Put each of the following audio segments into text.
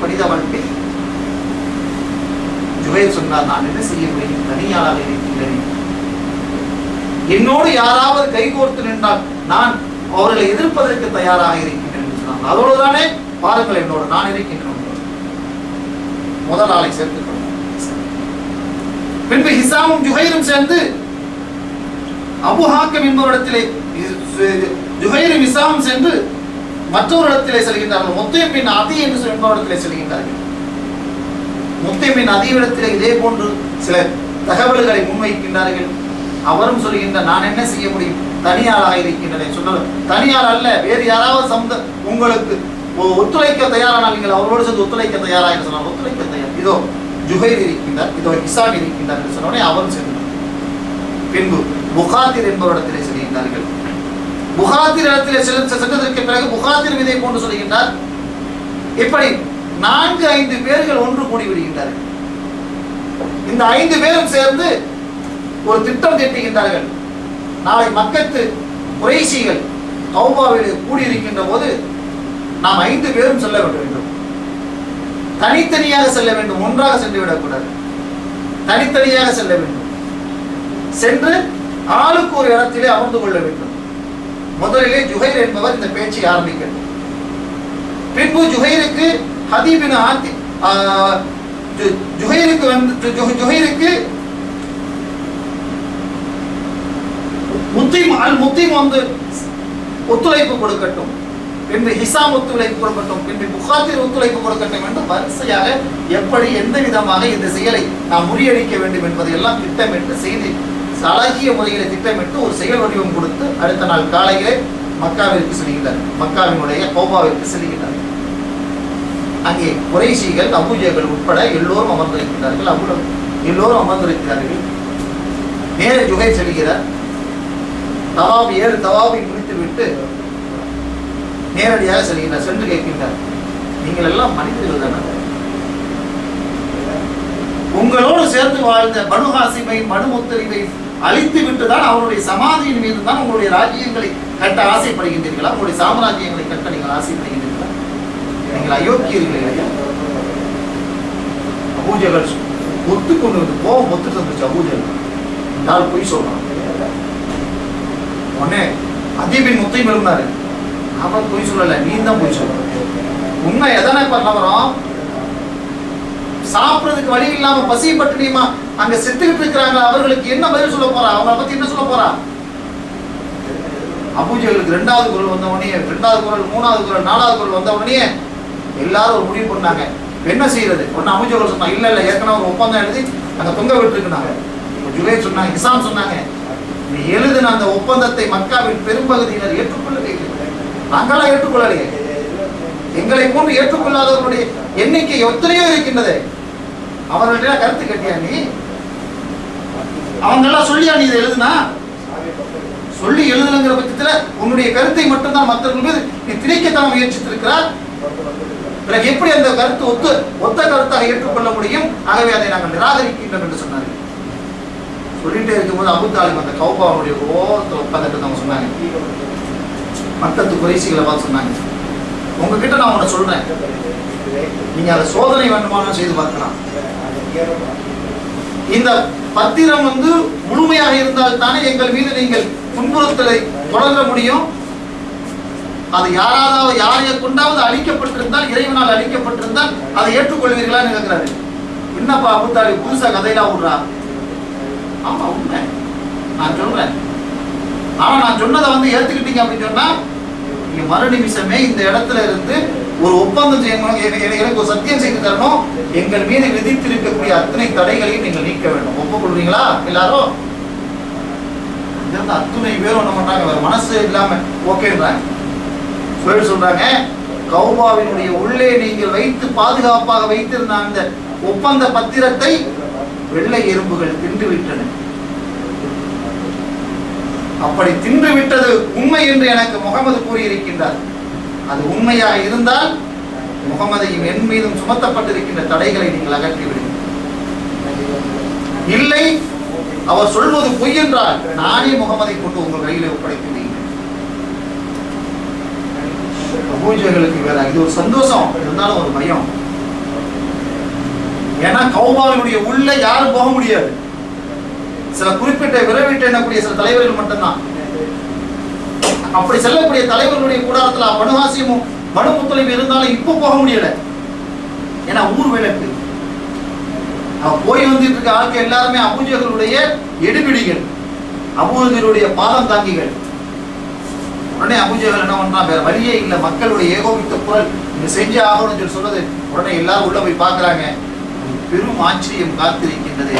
மனித வாழ்க்கை ஜுபைர் சொன்னார் நான் என்ன செய்ய முடியும்? தனியாளாக இருக்கின்றேன் என்னோடு யாராவது கைகோர்த்து நின்றால் நான் அவர்களை எதிர்ப்பதற்கு தயாராக இருக்கின்றேன் என்று அதோடு தானே பாருங்கள் என்னோடு நான் இருக்கின்றேன் முதல் ஆளை சேர்த்துக் பின்பு ஹிசாமும் ஜுஹைரும் சேர்ந்து அபு ஹாக்கம் என்பவரிடத்திலே ஜுஹைரும் ஹிசாமும் சென்று மற்றொரு இடத்திலே செல்கின்றார்கள். முத்தையம் பின் அதி என்று என்பவரிடத்திலே செல்கின்றார்கள். முத்தையம் பின் அதிவிடத்திலே இதே போன்று சில தகவல்களை முன்வைக்கின்றார்கள். அவரும் சொல்கின்ற நான் என்ன செய்ய முடியும்? தனியாளாக இருக்கின்றன. சொன்னது தனியார் அல்ல வேறு யாராவது சந்த உங்களுக்கு ஒத்துழைக்க தயாரானால் நீங்கள் அவரோடு சேர்ந்து ஒத்துழைக்க தயாராக சொன்னால் ஒத்துழைக்க தயார். இதோ ஜுஹைர் இருக்கின்றார் இதோ இசாம் இருக்கின்றார் என்று சொன்னோடனே அவரும் சேர்ந்து பின்பு புகாத்திர் என்பவரிடத்திலே செல்கின்றார்கள். புகாத்திர் இடத்திலே செல்ல சென்றதற்கு பிறகு புகாத்திர் விதை போன்று சொல்கின்றார். இப்படி நான்கு ஐந்து பேர்கள் ஒன்று கூடி விடுகின்றார்கள். இந்த ஐந்து பேரும் சேர்ந்து ஒரு திட்டம் தீட்டுகின்றார்கள் நாளை மக்கத்து குறைசிகள் கௌபாவில் கூடியிருக்கின்ற போது நாம் ஐந்து பேரும் செல்ல வேண்டும் தனித்தனியாக செல்ல வேண்டும் ஒன்றாக சென்று விடக்கூடாது. தனித்தனியாக செல்ல வேண்டும். சென்று ஆளுக்கு ஒரு இடத்திலே அமர்ந்து கொள்ள வேண்டும். முதலிலே ஜுஹைர் என்பவர் இந்த பேச்சை ஆரம்பிக்கட்டும் பின்பு ஜுஹைருக்கு ஹதீபின் ஆத்தி ஜுஹைருக்கு வந்து ஜுஹைருக்கு முத்தீம் அல் முத்தீம் வந்து ஒத்துழைப்பு கொடுக்கட்டும் பின்பு ஹிசாம் ஒத்துழைப்பு கொடுக்கட்டும் பின்பு புகாத்திர் ஒத்துழைப்பு கொடுக்கட்டும் என்று வரிசையாக எப்படி எந்த விதமாக இந்த செயலை நாம் முறியடிக்க வேண்டும் என்பதை எல்லாம் திட்டமிட்டு செய்து அழகிய முறையில் திட்டமிட்டு ஒரு செயல் வடிவம் கொடுத்து அடுத்த நாள் காலையிலே மக்காவிற்கு செல்கின்றார். மக்காவினுடைய கோபாவிற்கு செல்கின்றார். அங்கே குறைசிகள் அபூஜைகள் உட்பட எல்லோரும் அமர்ந்திருக்கிறார்கள். அவ்வளவு எல்லோரும் அமர்ந்திருக்கிறார்கள். நேர ஜுகை செல்கிறார். தவாபி ஏழு தவாபை முடித்து விட்டு நேரடியாக செல்கிறார் சென்று கேட்கின்றார். நீங்கள் எல்லாம் மனிதர்கள் தானே? உங்களோடு சேர்ந்து வாழ்ந்த பனு ஹாசிமை மனு முத்தரிவை அழித்து விட்டுதான் அவருடைய சமாதியின் மீது தான் உங்களுடைய ராஜ்யங்களை கட்ட ஆசைப்படுகின்றீர்களா? உங்களுடைய சாம்ராஜ்யங்களை கட்ட நீங்கள் ஆசைப்படுகின்றீர்களா? நீங்கள் அயோக்கியர்கள் இல்லையா ஒத்து கொண்டு வந்து கோபம் ஒத்துட்டு வந்துச்சு அபூஜைகள் என்றால் பொய் சொல்றான். உடனே அதீபின் முத்தை இருந்தாரு அவன் பொய் சொல்லல நீ தான் பொய் சொல்ற. உண்மை எதனை பண்ண வரோம் சாப்பிடுறதுக்கு வழி இல்லாம பசி பட்டினியுமா அங்க செத்துக்கிட்டு இருக்கிறாங்க அவர்களுக்கு என்ன பதில் சொல்ல போறா? அவங்கள பத்தி என்ன சொல்ல போறா? அபூஜைகளுக்கு ரெண்டாவது குரல் வந்த உடனே ரெண்டாவது குரல் மூணாவது குரல் நாலாவது குரல் வந்த உடனே எல்லாரும் ஒரு முடிவு பண்ணாங்க. என்ன செய்யறது? ஒன்னு அபூஜைகள் சொன்னாங்க இல்ல இல்ல ஏற்கனவே ஒரு ஒப்பந்தம் எழுதி அங்க தொங்க விட்டுருக்குனாங்க. இப்ப சொன்னாங்க இசாம் சொன்னாங்க நீ எழுதின அந்த ஒப்பந்தத்தை மக்காவின் பெரும்பகுதியினர் ஏற்றுக்கொள்ளவே இல்லை. நாங்களா ஏற்றுக்கொள்ளலையே. எங்களை போன்று ஏற்றுக்கொள்ளாதவர்களுடைய எண்ணிக்கை எத்தனையோ இருக்கின்றது. அவர்கள்ட்ட கருத்து கட்டியா நீ? அவங்க எல்லாம் சொல்லியா நீ இதை எழுதுனா? சொல்லி எழுதுங்கிற பட்சத்துல உன்னுடைய கருத்தை மட்டும்தான் மற்றவர்கள் மீது நீ திணிக்கத்தான் முயற்சித்திருக்கிறார். பிறகு எப்படி அந்த கருத்து ஒத்து ஒத்த கருத்தாக ஏற்றுக்கொள்ள முடியும்? ஆகவே அதை நாங்கள் நிராகரிக்கின்றோம் என்று சொன்னார்கள். சொல்லிட்டே இருக்கும்போது அபு தாலிப் அந்த கௌபாவுடைய ஓரத்தில் உட்காந்துட்டு அவங்க சொன்னாங்க. மக்கத்து குறைசிகளை பார்த்து சொன்னாங்க. உங்ககிட்ட நான் உன்ன சொல்றேன். நீங்க அதை சோதனை வேண்டுமானாலும் செய்து பார்க்கலாம். இந்த பத்திரம் வந்து முழுமையாக இருந்தால் தானே எங்கள் மீது நீங்கள் துன்புறுத்தலை தொடர முடியும். அது யாராவது யாரைய கொண்டாவது அழிக்கப்பட்டிருந்தால் இறைவனால் அழிக்கப்பட்டிருந்தால் அதை ஏற்றுக்கொள்வீர்களான்னு கேட்கிறாரு. என்னப்பா அபுத்தாலி புதுசா கதையெல்லாம் விடுறா ஆமா உண்மை. நான் சொல்றேன். ஆனா நான் சொன்னதை வந்து ஏத்துக்கிட்டீங்க அப்படின்னு சொன்னா நீங்க மறு நிமிஷமே இந்த இடத்துல இருந்து ஒரு ஒப்பந்தம் செய்யணும் எனக்கு- ஒரு சத்தியம் செய்து தரணும். எங்கள் மீது விதித்திருக்கக்கூடிய அத்தனை தடைகளையும் நீங்கள் நீக்க வேண்டும். ஒப்புக்கொள்றீங்களா? எல்லாரும்? இங்க அத்துணை பேரும் என்ன பண்றாங்க? வேற மனசு இல்லாம ஓகேன்றாங்க சொல்லி சொல்றாங்க. கௌபாவினுடைய உள்ளே நீங்கள் வைத்து பாதுகாப்பாக வைத்திருந்த அந்த ஒப்பந்த பத்திரத்தை வெள்ளை எறும்புகள் தின்று விட்டன அப்படி தின்று விட்டது உண்மை என்று எனக்கு முகமது கூறியிருக்கின்றார். அது உண்மையாக இருந்தால் முகமதையும் என் மீதும் சுமத்தப்பட்டிருக்கின்ற தடைகளை நீங்கள் அகற்றிவிடுங்கள். இல்லை அவர் சொல்வது பொய் என்றால் நானே முகமதை கொண்டு உங்கள் கையிலே ஒப்படைத்து பூஜைகளுக்கு வேற இது ஒரு சந்தோஷம் இருந்தாலும் ஒரு பயம். ஏன்னா கௌபாவினுடைய உள்ள யாரும் போக முடியாது. சில குறிப்பிட்ட விரைவிட்டு எண்ணக்கூடிய சில தலைவர்கள் மட்டும்தான். அப்படி செல்லக்கூடிய தலைவர்களுடைய கூடாரத்துல மனுவாசியமும் மனு ஒத்துழைப்பு இருந்தாலும் இப்போ போக முடியல. ஏன்னா ஊர் விளக்கு. அவன் போய் வந்துட்டு இருக்க ஆட்கள் எல்லாருமே அபூஜர்களுடைய எடுபிடிகள் அபூஜர்களுடைய பாதம் தாங்கிகள். உடனே அபூஜர்கள் என்ன பண்றான் வேற வழியே இல்லை. மக்களுடைய ஏகோபித்த குரல் இங்க செஞ்சே ஆகணும்னு சொல்லி சொல்றது. உடனே எல்லாரும் உள்ள போய் பார்க்குறாங்க. பெரும் ஆச்சரியம் காத்திருக்கின்றது.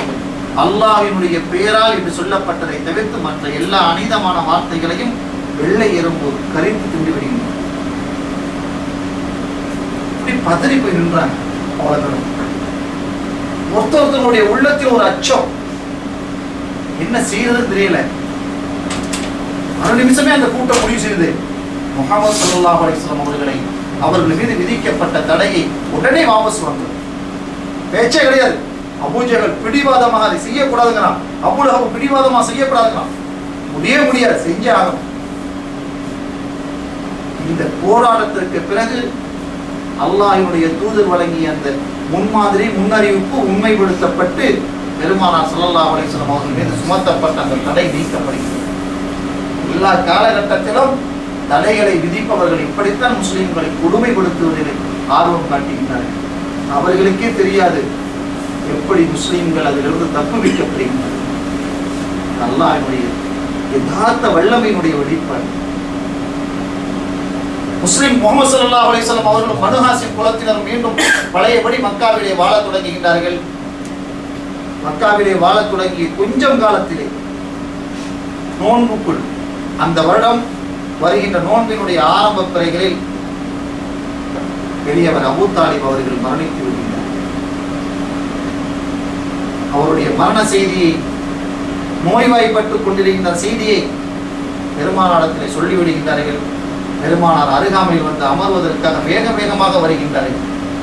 அல்லாஹினுடைய பெயரால் என்று சொல்லப்பட்டதை தவிர்த்து மற்ற எல்லா அநீதமான வார்த்தைகளையும் வெள்ளை எறும்பு கரித்து திண்டு விடுகின்றன. இப்படி பதறி போய் நின்றாங்க அவ்வளவு ஒருத்தருடைய உள்ளத்தில் ஒரு அச்சம். என்ன செய்யறதுன்னு தெரியல. மறு நிமிஷமே அந்த கூட்டம் முடிவு செய்து முகமது சல்லா அலிஸ்லாம் அவர்களை அவர்கள் மீது விதிக்கப்பட்ட தடையை உடனே வாபஸ் வந்தது பேச்சே கிடையாது. அபூஜைகள் பிடிவாதமாக அதை செய்யக்கூடாதுங்கிறான் அபூலகம் பிடிவாதமாக செய்யக்கூடாதுங்கிறான் முடியவே முடியாது செஞ்சே ஆகணும். இந்த போராட்டத்திற்கு பிறகு அல்லாஹினுடைய தூதர் வழங்கிய அந்த முன்மாதிரி முன்னறிவிப்பு உண்மைப்படுத்தப்பட்டு பெருமானார் சல்லல்லா அலிஸ்லாம் அவர்கள் மீது சுமத்தப்பட்ட அந்த தடை நீக்கப்படுகிறது. எல்லா காலகட்டத்திலும் தடைகளை விதிப்பவர்கள் இப்படித்தான் முஸ்லிம்களை கொடுமைப்படுத்துவதில் ஆர்வம் காட்டுகின்றனர். அவர்களுக்கே தெரியாது எப்படி முஸ்லிம்கள் அதிலிருந்து தப்புவிக்கப்படுகின்றனர் அல்லாஹ்வினுடைய யதார்த்த வல்லமையினுடைய வெளிப்பாடு. முஸ்லிம் முகமது சல்லா அலிசல்லாம் அவர்கள் அவர்களும் மனுஹாசிம் குலத்தினர் மீண்டும் பழையபடி மக்காவிலே வாழத் தொடங்குகின்றார்கள். மக்காவிலே வாழத் தொடங்கிய கொஞ்சம் காலத்திலே நோன்புக்குள் அந்த வருடம் வருகின்ற நோன்பினுடைய ஆரம்ப பிறைகளில் பெரியவர் அபு தாலிப் அவர்கள் மரணித்து விடுகிறார். அவருடைய மரண செய்தியை நோய்வாய்ப்பட்டுக் கொண்டிருக்கின்ற செய்தியை பெருமானாரத்திலே சொல்லிவிடுகின்றார்கள். பெருமானார் அருகாமையில் வந்து அமர்வதற்காக வேக வேகமாக வருகின்றார்கள்.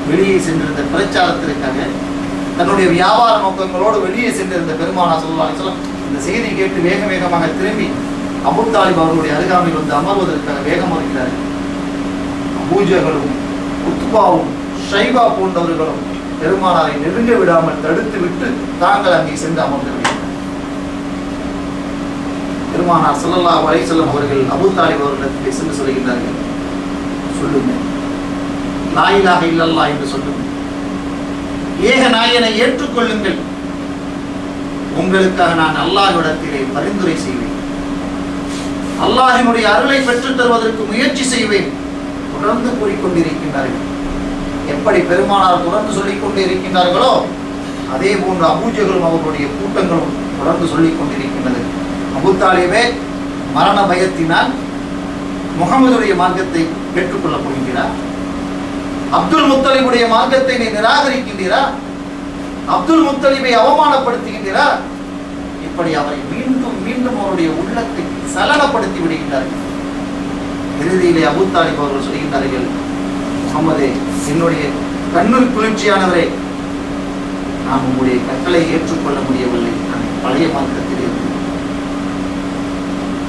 வெளியே சென்றிருந்த பிரச்சாரத்திற்காக. தன்னுடைய வியாபார நோக்கங்களோடு வெளியே சென்றிருந்த பெருமானார் சொல்லலாம் சொல்லலாம் இந்த செய்தி கேட்டு வேக வேகமாக திரும்பி அபுத்தாலிப் தாலிப் அவருடைய அருகாமையில் வந்து அமர்வதற்காக வேகம் வருகிறார்கள். பூஜைகளும் உத்பாவும் ஷைபா போன்றவர்களும் பெருமானாரை நெருங்க விடாமல் தடுத்து விட்டு தாங்கள் அங்கே சென்று அமர்ந்து பெருமானார் ஸல்லல்லாஹு வரை செல்லும் அவர்கள் அபூ தாலிப் அவர்களிடத்தில் சென்று சொல்கின்றார்கள் சொல்லுங்க நாயிலாக இல்லல்லா என்று சொல்லுங்கள். ஏக நாயனை ஏற்றுக்கொள்ளுங்கள். உங்களுக்காக நான் அல்லாஹ்விடத்திலே பரிந்துரை செய்வேன். அல்லாஹினுடைய அருளை பெற்றுத் தருவதற்கு முயற்சி செய்வேன். தொடர்ந்து கூறிக்கொண்டிருக்கின்றார்கள். எப்படி பெருமானார் தொடர்ந்து சொல்லிக் கொண்டு இருக்கின்றார்களோ அதே போன்று அபூஜகளும் அவர்களுடைய கூட்டங்களும் தொடர்ந்து சொல்லிக் கொண்டிருக்கின்றது. அபுத்தாலிபே மரண பயத்தினால் முகமதுடைய மார்க்கத்தை பெற்றுக்கொள்ளப் போகின்றார். அப்துல் முத்தலிபுடைய மார்க்கத்தை நீ நிராகரிக்கின்றீரா? அப்துல் முத்தலிபை அவமானப்படுத்துகின்றீரா? இப்படி அவரை மீண்டும் மீண்டும் அவருடைய உள்ளத்தை சலனப்படுத்தி விடுகின்றார்கள். இறுதியிலே அபுத்தாலிப் அவர்கள் சொல்கின்றார்கள் முகமதே என்னுடைய கண்ணில் குளிர்ச்சியானவரே நான் உங்களுடைய கட்டளை ஏற்றுக்கொள்ள முடியவில்லை. நான் பழைய மார்க்கத்தில்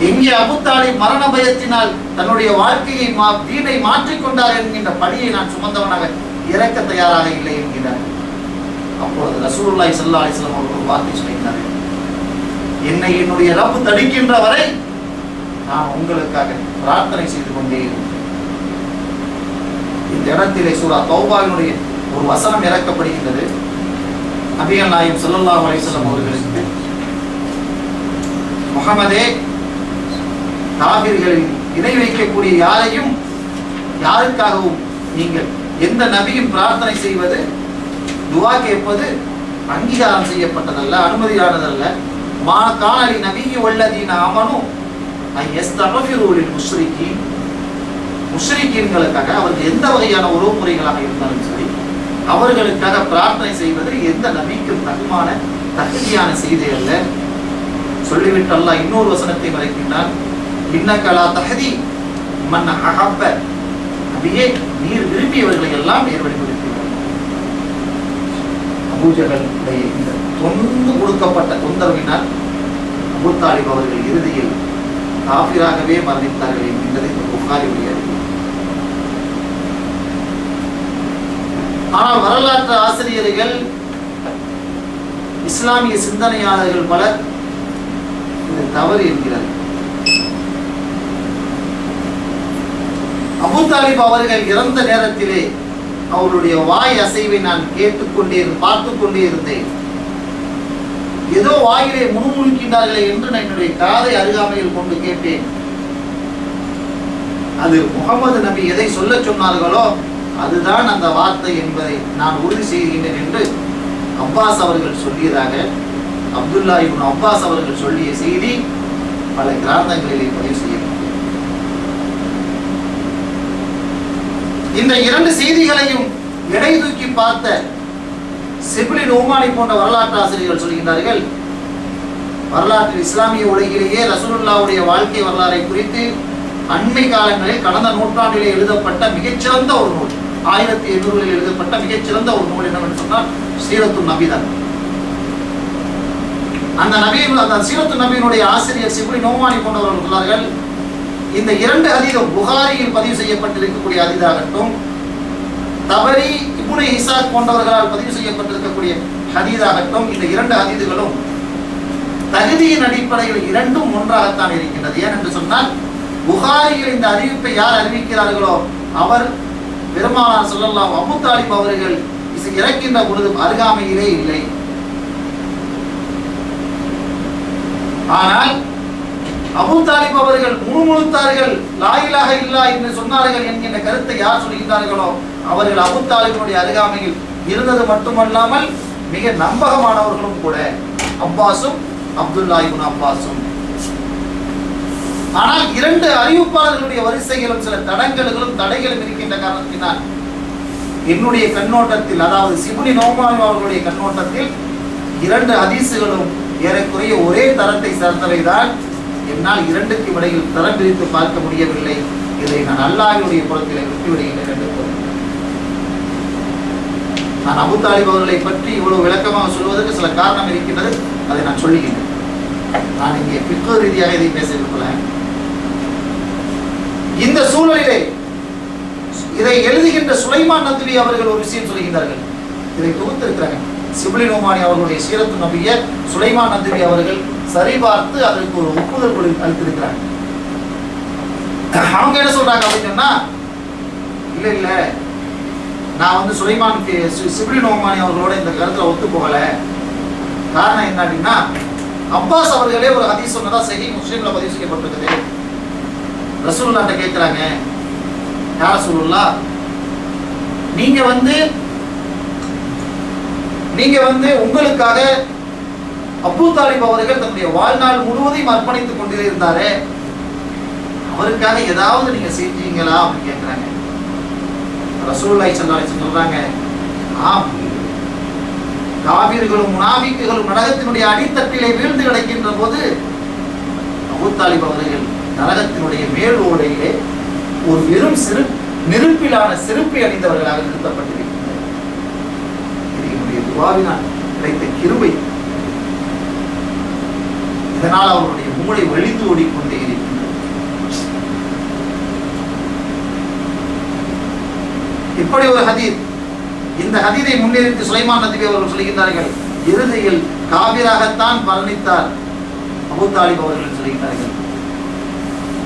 எங்கே அபுத்தாலி மரண பயத்தினால் தன்னுடைய வாழ்க்கையை மா வீணை மாற்றிக்கொண்டார் என்கின்ற பழியை நான் சுமந்தவனாக இறக்க தயாராக இல்லை என்கிறார். அப்பொழுது ரசூல்லாய் ஸல்லல்லாஹு அலிஸ்லாம் அவர்கள் ஒரு வார்த்தை சொல்கிறார்கள் என்னை என்னுடைய ரப்பு தடுக்கின்ற வரை நான் உங்களுக்காக பிரார்த்தனை செய்து கொண்டே இருப்பேன். இந்த இடத்திலே சூரா தௌபாவினுடைய ஒரு வசனம் இறக்கப்படுகின்றது. நபிகள் நாயம் சொல்லல்லா அலைஹி அவர்களுக்கு முகமதே காவிர்களில் இணை வைக்கக்கூடிய யாரையும் யாருக்காகவும் நீங்கள் எந்த நபியும் பிரார்த்தனை செய்வது துவா கேட்பது அங்கீகாரம் செய்யப்பட்டதல்ல அனுமதியானதல்ல. மா காணலி நபியு வல்லதீன அமனும் எஸ்தகஃபிரூலில் முஸ்ரிக்கீன் முஸ்ரிக்கீன்களுக்காக அவர்கள் எந்த வகையான உறவு முறைகளாக இருந்தாலும் சரி அவர்களுக்காக பிரார்த்தனை செய்வதில் எந்த நபிக்கும் தகுமான தகுதியான செய்தி அல்ல. சொல்லிவிட்டு அல்லாஹ் இன்னொரு வசனத்தை மறைக்கின்றான். இன்னக்கலா தகதி மன் அகப்ப அப்படியே நீர் விரும்பியவர்களை எல்லாம் நேர் அபூஜகளுடைய இந்த தொந்து கொடுக்கப்பட்ட தொந்தரவினால் அபுத்தாலிப் அவர்கள் இறுதியில் காபிராகவே மரணித்தார்கள் என்கின்றது இந்த புகாரியுடைய ஆனால் வரலாற்று ஆசிரியர்கள் இஸ்லாமிய சிந்தனையாளர்கள் பலர் இது தவறு என்கிறார்கள். அபு தாலிப் அவர்கள் இறந்த நேரத்திலே அவருடைய வாய் அசைவை நான் கேட்டுக்கொண்டே இரு- பார்த்துக் கொண்டே இருந்தேன். ஏதோ வாயிலே முணுமுணுக்கின்றார்களே என்று நான் என்னுடைய காதை அருகாமையில் கொண்டு கேட்டேன். அது முகமது நபி எதை சொல்ல சொன்னார்களோ அதுதான் அந்த வார்த்தை என்பதை நான் உறுதி செய்கின்றேன் என்று அப்பாஸ் அவர்கள் சொல்லியதாக அப்துல்லா இப்னு அப்பாஸ் அவர்கள் சொல்லிய செய்தி பல கிராந்தங்களிலே பதிவு செய்யப்பட்டது. இந்த இரண்டு செய்திகளையும் எடை தூக்கி பார்த்த சிபிலின் ஓமானி போன்ற வரலாற்று ஆசிரியர்கள் சொல்கின்றார்கள் வரலாற்று இஸ்லாமிய உலகிலேயே ரசூலுல்லாவுடைய வாழ்க்கை வரலாறை குறித்து அண்மை காலங்களில் கடந்த நூற்றாண்டிலே எழுதப்பட்ட மிகச்சிறந்த ஒரு நூல். ஆயிரத்தி எண்ணூறுகளில் எழுதப்பட்ட மிகச்சிறந்த ஒரு நூல் என்னவென்று சொன்னால் சீரத்து நபிதான். அந்த நபியின் அந்த சீரத்து நபியினுடைய ஆசிரியர் சிபுரி நோமானி போன்றவர்கள் சொன்னார்கள் இந்த இரண்டு அதிகம் புகாரியில் பதிவு செய்யப்பட்டிருக்கக்கூடிய அதிதாகட்டும் தபரி இப்னு இசாக் போன்றவர்களால் பதிவு செய்யப்பட்டிருக்கக்கூடிய ஹதீதாகட்டும் இந்த இரண்டு ஹதீதுகளும் தகுதியின் அடிப்படையில் இரண்டும் ஒன்றாகத்தான் இருக்கின்றது. ஏன் என்று சொன்னால் புகாரியில் இந்த அறிவிப்பை யார் அறிவிக்கிறார்களோ அவர் பெருமானார் சொல்லலாம் அபுத்தாலிப் அவர்கள் இறக்கின்ற பொழுது அருகாமையிலே இல்லை. ஆனால் அபுத்தாலிப் அவர்கள் முழுமுழுத்தார்கள் லாயிலாக இல்லா என்று சொன்னார்கள் என்கின்ற கருத்தை யார் சொல்கின்றார்களோ அவர்கள் அபுத்தாலிபுடைய அருகாமையில் இருந்தது மட்டுமல்லாமல் மிக நம்பகமானவர்களும் கூட. அப்பாஸும் அப்துல்லா இப்னு அப்பாஸும். ஆனால் இரண்டு அறிவிப்பாளர்களுடைய வரிசைகளும் சில தடங்கல்களும் தடைகளும் இருக்கின்ற காரணத்தினால் என்னுடைய கண்ணோட்டத்தில் அதாவது சிபுனி நோமான் அவர்களுடைய கண்ணோட்டத்தில் இரண்டு அதிசுகளும் ஏறக்குறைய ஒரே தரத்தை சேர்ந்தவைதான் என்னால் இரண்டுக்கு இடையில் தரம் பிரித்து பார்க்க முடியவில்லை. இதை நான் அல்லாஹினுடைய புறத்தில் விட்டு விடுகின்றேன் என்று நான் அபு தாலிப் அவர்களை பற்றி இவ்வளவு விளக்கமாக சொல்வதற்கு சில காரணம் இருக்கின்றது. அதை நான் சொல்லுகின்றேன். நான் இங்கே பிக்கு ரீதியாக இதை பேச விரும்பல இந்த சூழலிலே இதை எழுதுகின்ற சுலைமான் நத்வி அவர்கள் ஒரு விஷயம் சொல்லுகின்றார்கள் இதை தொகுத்திருக்கிறாங்க. சிபிலி நோமானி அவர்களுடைய சீரத்து நம்பிய சுலைமான் நத்வி அவர்கள் சரிபார்த்து அதற்கு ஒரு ஒப்புதல் கொடு அளித்திருக்கிறாங்க. அவங்க என்ன சொல்றாங்க அப்படின்னு சொன்னா இல்ல இல்ல. நான் வந்து சுலைமான் சி- சிபிலி நோமானி அவர்களோட இந்த கருத்துல ஒத்து போகல. காரணம் என்ன அப்படின்னா அப்பாஸ் அவர்களே ஒரு ஹதீஸ் சொன்னதா சஹி முஸ்லீம்ல பதிவு செய்யப்பட்டிருக்குது. ரசூல்லாட்ட கேட்குறாங்க யார் ரசூலுல்லா நீங்க வந்து நீங்க வந்து உங்களுக்காக அபூ தாலிப் அவர்கள் தன்னுடைய வாழ்நாள் முழுவதையும் அர்ப்பணித்துக் கொண்டே இருந்தாரே அவருக்காக ஏதாவது நீங்க செஞ்சீங்களா? அப்படின்னு கேட்குறாங்க. ரசூல்லாய் ஸல்லல்லாஹு சொல்றாங்க ஆம் காவிர்களும் முனாபிக்குகளும் நரகத்தினுடைய அடித்தட்டிலே வீழ்ந்து கிடக்கின்ற போது அபூ தாலிப் அவர்கள் நரகத்தினுடைய மேல் ஓடையிலே ஒரு வெறும் சிறு நெருப்பிலான செருப்பை அணிந்தவர்களாக நிறுத்தப்பட்டிருக்கின்றனர். என்னுடைய துவாவினால் கிடைத்த கிருபை. இதனால் அவருடைய மூளை வழிந்து ஓடிக்கொண்டே இருக்கின்றது. இப்படி ஒரு ஹதீர் இந்த ஹதீரை முன்னிறுத்தி சுலைமான் நபி அவர்கள் சொல்கின்றார்கள் இறுதியில் காவிராகத்தான் மரணித்தார். அபூ தாலிப் அவர்கள் சொல்கின்றார்கள்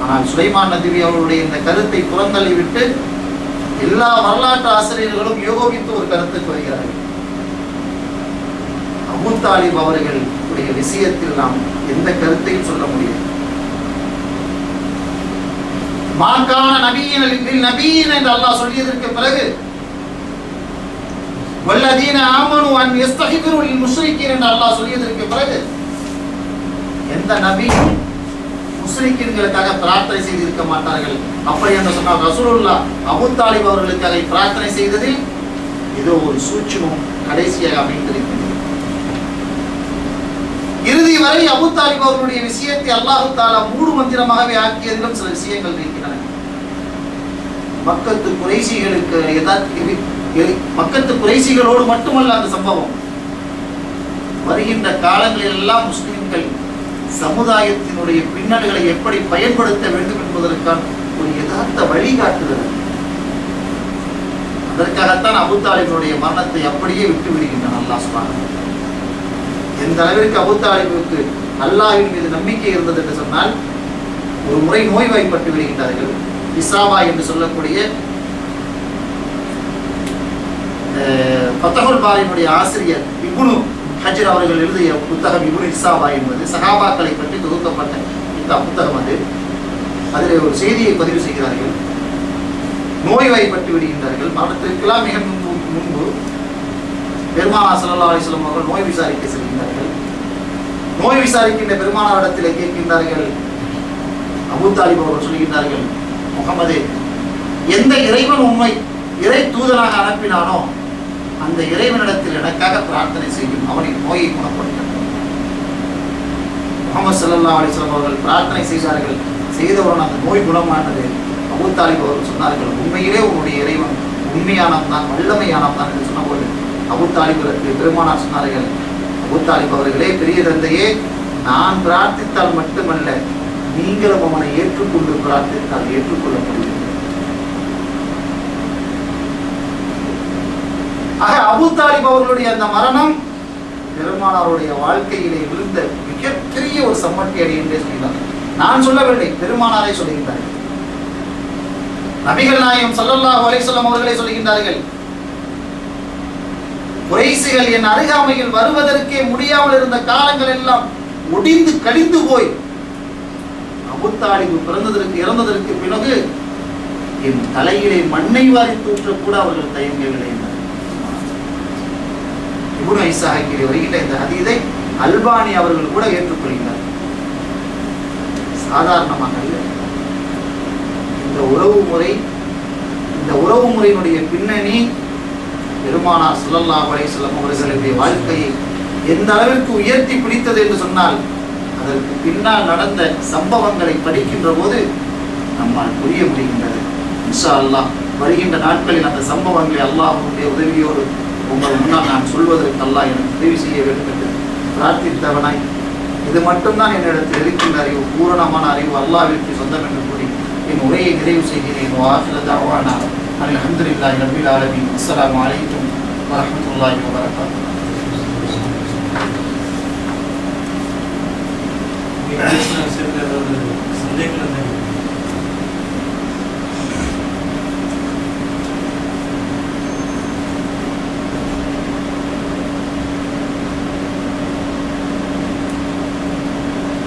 ஆனால் சுலைமான் நதிவி அவருடைய இந்த கருத்தை புறந்தள்ளி விட்டு எல்லா வரலாற்று ஆசிரியர்களும் யோகோபித்து ஒரு கருத்துக்கு வருகிறார்கள் அபூ தாலிப் உடைய விஷயத்தில் நாம் எந்த கருத்தையும் சொல்ல முடியாது. மாக்கான நபியின் நபியின் என்று அல்லாஹ் சொல்லியதற்கு பிறகு வல்லதீன ஆமனு அன் யஸ்தகிபிரு லில் என்று அல்லாஹ் சொல்லியதற்கு பிறகு எந்த நபியும் முஸ்லிம்களுக்காக பிரார்த்தனை செய்து இருக்க மாட்டார்கள். அப்படி என்று சொன்னால் ரசூலுல்லா அபு தாலிப் அவர்களுக்காக பிரார்த்தனை செய்ததில் ஏதோ ஒரு சூட்சமும் கடைசியாக அமைந்திருக்கிறது. இறுதி வரை அபு தாலிப் அவர்களுடைய விஷயத்தை அல்லாஹு தாலா மூடு மந்திரமாகவே ஆக்கியதிலும் சில விஷயங்கள் இருக்கின்றன. மக்கத்து குறைசிகளுக்கு எதார்த்த மக்கத்து குறைசிகளோடு மட்டுமல்ல அந்த சம்பவம். வருகின்ற காலங்களில் எல்லாம் முஸ்லிம்கள் சமுதாயத்தினுடைய பின்னல்களை எப்படி பயன்படுத்த வேண்டும் என்பதற்கான ஒரு யதார்த்த வழிகாட்டுதல். அதற்காகத்தான் அபுத்தாலிபினுடைய மரணத்தை அப்படியே விட்டு விடுகின்றான் அல்லாஹ் சுபான் எந்த அளவிற்கு அபுத்தாலிபுக்கு அல்லாஹின் மீது நம்பிக்கை இருந்தது என்று சொன்னால் ஒரு முறை நோய்வாய்ப்பட்டு விடுகின்றார்கள். இசாவா என்று சொல்லக்கூடிய அஹ், ஃபத்தஹுல் ஆசிரியர் இப்னு ஹஜர் அவர்கள் எழுதிய புத்தகம் இப்னு இசாவா என்பது சகாபாக்களை பற்றி தொகுக்கப்பட்ட இந்த புத்தகம் அது. அதில் ஒரு செய்தியை பதிவு செய்கிறார்கள். நோய்வாய்ப்பட்டு விடுகின்றார்கள். மரணத்திற்கெல்லாம் மிக முன்பு முன்பு பெருமானா சல்லா அலிஸ்லாம் அவர்கள் நோய் விசாரிக்க செல்கின்றார்கள். நோய் விசாரிக்கின்ற பெருமானாரிடத்திலே கேட்கின்றார்கள். அபூ தாலிப் அவர்கள் சொல்கின்றார்கள் முகமது எந்த இறைவன் உண்மை இறை தூதராக அனுப்பினானோ அந்த இறைவனிடத்தில் எனக்காக பிரார்த்தனை செய்யும் அவனின் நோயை குணப்படுத்தும். முகமது சல்லா அலிஸ்லாம் அவர்கள் பிரார்த்தனை செய்தார்கள். செய்தவுடன் அந்த நோய் குணமானது அபுத்தாலிப் அவர்கள் சொன்னார்கள் உண்மையிலே உன்னுடைய இறைவன் உண்மையானவன் தான் வல்லமையானவன் தான் என்று சொன்னபோது அபுத்தாலிபுரத்து பெருமானார் சொன்னார்கள் அபுத்தாலிப் அவர்களே பெரிய தந்தையே நான் பிரார்த்தித்தால் மட்டுமல்ல நீங்களும் அவனை ஏற்றுக்கொண்டு பிரார்த்தித்தால் ஏற்றுக்கொள்ளப்படுகிறது முடியும் அபூ தாலிப் அவர்களுடைய அந்த மரணம் பெருமானாருடைய வாழ்க்கையிலே விழுந்த மிகப்பெரிய ஒரு சம்மட்டி அடி என்றே சொல்கிறார் நான் சொல்லவில்லை பெருமானாரை சொல்லுகின்றார்கள் நபிகள் நாயம் சல்லல்லா அலைஹி வஸல்லம் அவர்களே சொல்லுகின்றார்கள் குறைசிகள் என் அருகாமையில் வருவதற்கே முடியாமல் இருந்த காலங்கள் எல்லாம் ஒடிந்து கழிந்து போய் அபுத்தாலிபு பிறந்ததற்கு இறந்ததற்கு பிறகு என் தலையிலே மண்ணை வாரி தூற்ற கூட அவர்கள் தயங்கவில்லை என்றார். இப்னு ஐசாஹிலே வருகின்ற இந்த ஹதீதை அல்பானி அவர்கள் கூட ஏற்றுக்கொள்கிறார். சாதாரணமாக இந்த உறவு முறை இந்த உறவு முறையினுடைய பின்னணி பெருமானார் ஸல்லல்லாஹு அலைஹி வஸல்லம் அவர்களுடைய வாழ்க்கையை எந்த அளவிற்கு உயர்த்தி பிடித்தது என்று சொன்னால் அதற்கு பின்னால் நடந்த சம்பவங்களை படிக்கின்ற போது நம்மால் புரிய முடிகின்றது. இன்ஷா அல்லாஹ் வருகின்ற நாட்களில் அந்த சம்பவங்களை அல்லாஹனுடைய உதவியோடு உங்கள் முன்னால் நான் சொல்வதற்கு அல்லாஹ் எனக்கு உதவி செய்ய வேண்டும் என்று பிரார்த்தித்தவனாய் இது மட்டும்தான் என்னிடத்தில் இருக்கின்ற அறிவு பூரணமான அறிவு அல்லாவிற்கு சொந்தம் என்று கூறி என் உரையை நிறைவு செய்கிறேன். வாஹில தவானா. அல்ஹம்துலில்லாஹி ரப்பில் ஆலமீன். அஸ்ஸலாமு அலைக்கும் வரஹ்மத்துல்லாஹி வபரகாத்துஹு. நீங்க பேசின சந்தேகங்கள்